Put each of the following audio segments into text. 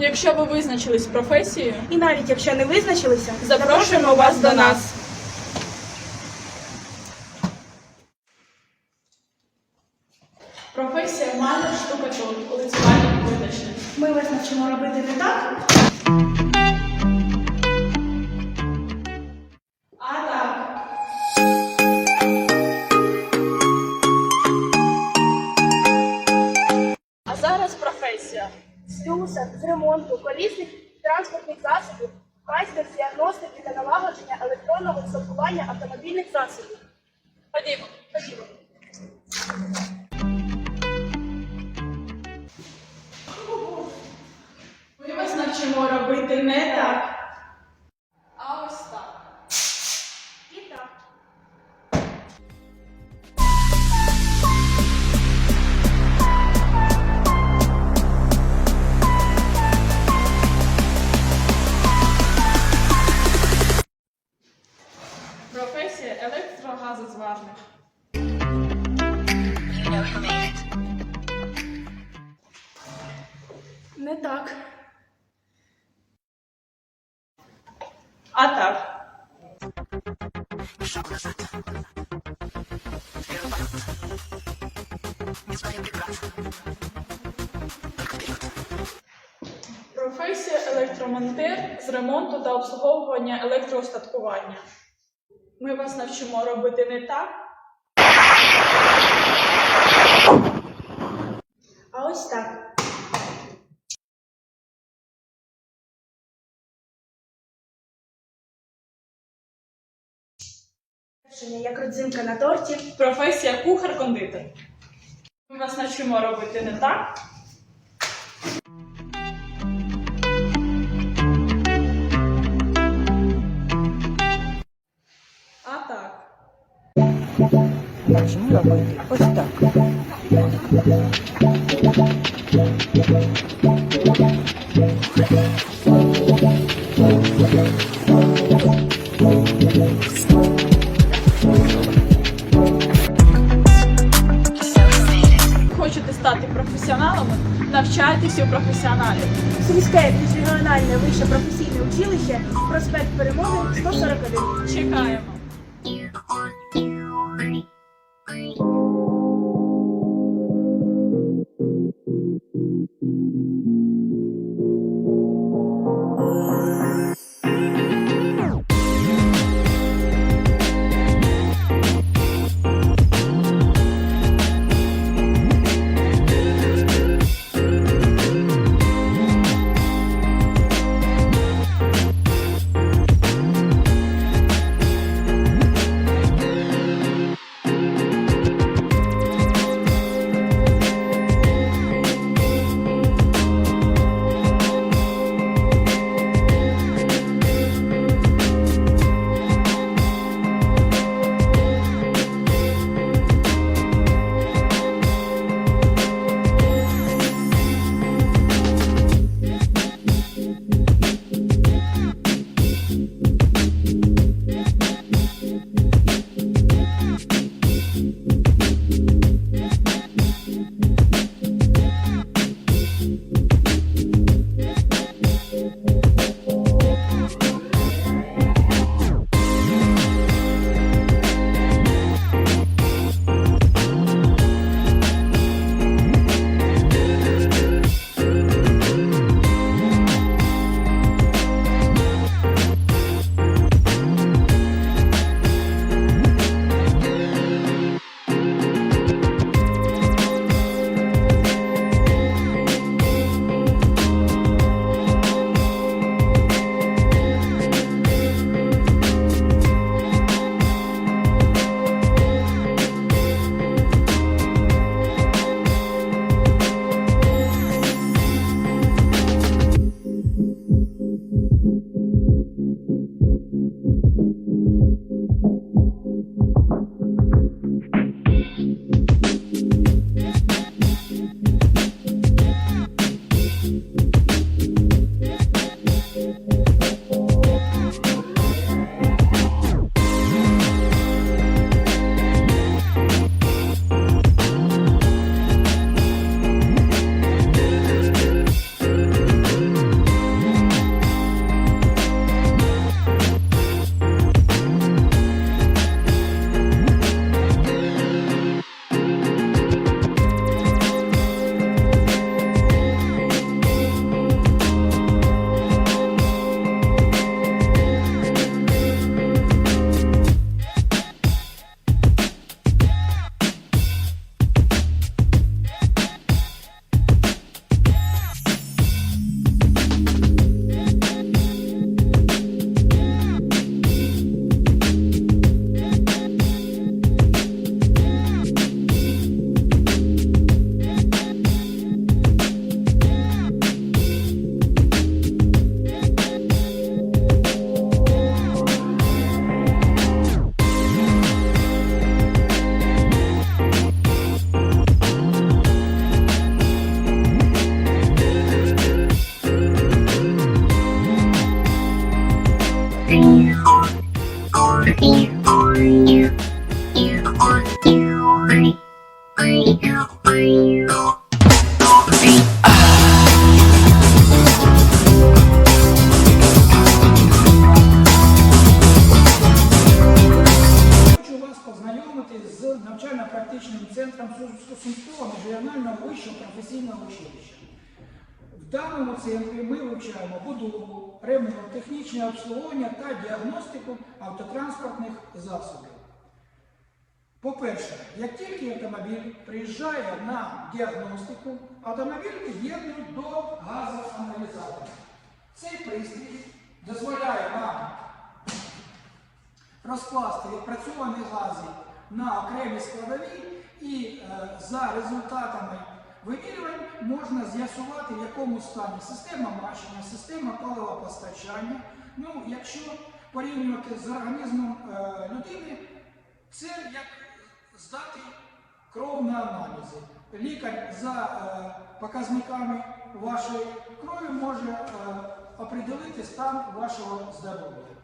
Якщо ви визначились з професією, І навіть якщо не визначилися, запрошуємо вас до нас. Професія мати штукатур, лицювальник видачник. Ми вас навчимо робити не так. Слюсар з ремонту колісних транспортних засобів, майстер з діагностики та налагодження електронного сортування автомобільних засобів. Ходімо. Ходімо. Ми вас навчимо робити не так. Електрогазозварник. Не так. А так. Професія електромонтер з ремонту та обслуговування електроостаткування. Ми вас навчимо робити не так, А ось так. Як родзинка на торті. професія кухар-кондитер. Ми вас навчимо робити не так, Почему? Ось так. Хочете стати професіоналами? Навчайтесь у професіоналів. Сільське міжрегіональне вище професійне училище, проспект Перемоги 141. Чекаємо. Хочу вас познайомитись З навчально-практичним центром Сумського регіонального вищого професійного училища. В даному центрі ми вивчаємо будову, ремонт, технічне обслуговування та діагностику автотранспортних засобів. По-перше, як тільки автомобіль приїжджає на діагностику, автомобіль під'єднують до газоаналізатора. Цей пристрій дозволяє нам розкласти відпрацьовані гази на окремі складові і е, за результатами вимірювань можна з'ясувати, в якому стані система мащення, система паливопостачання. Ну, якщо порівнювати з організмом е, людини, це як здати кров на аналізи. Лікар за е, показниками вашої крові може е, определити стан вашого здоров'я.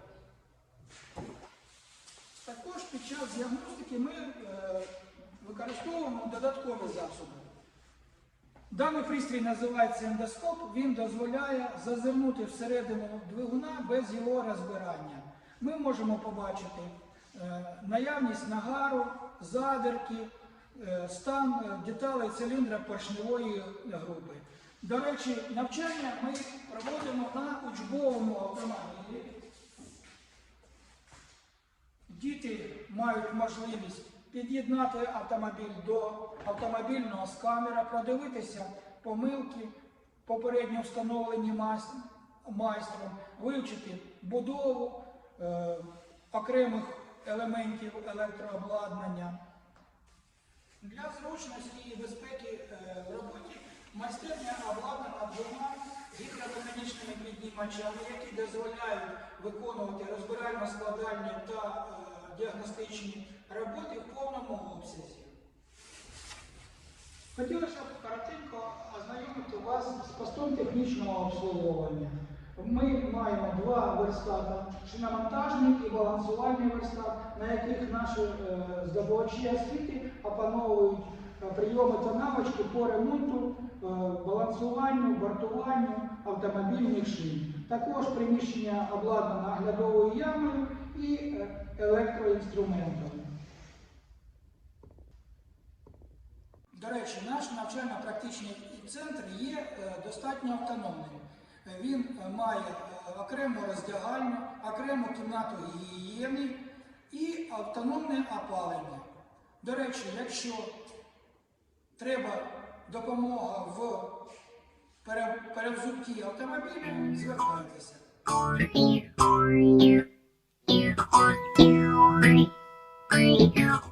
Також під час діагностики ми е, використовуємо додаткові засоби. Даний пристрій називається ендоскоп, він дозволяє зазирнути всередину двигуна без його розбирання. Ми можемо побачити е, наявність нагару, задерки, е, стан е, деталей циліндра поршневої групи. До речі, навчання ми проводимо на учбовому автомобілі. Діти мають можливість під'єднати автомобіль до автомобільного сканера, продивитися помилки, попередньо встановлені майстром, вивчити будову е, окремих елементів електрообладнання. Для зручності і безпеки е, в роботі майстерня обладнана двома гідромеханічними піднімачами, які дозволяють виконувати розбирально-складальні та е, діагностичні роботи в повному обсязі. Хотілося б коротенько ознайомити вас з постом технічного обслуговування. Ми маємо два верстата, шиномонтажний і балансувальний верстат, на яких наші е, здобувачі освіти опановують е, прийоми та навички по ремонту, е, балансуванню, бортуванню автомобільних шин. Також приміщення обладнане оглядовою ямою і е, електроінструментом. До речі, наш навчально-практичний центр є е, достатньо автономним. Він е, має окрему роздягальню, окрему кімнату гігієни і автономне опалення. До речі, якщо треба допомога в para, para os o que? Automóvel, né? Isso vai falar dessa. I, I,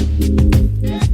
Yeah.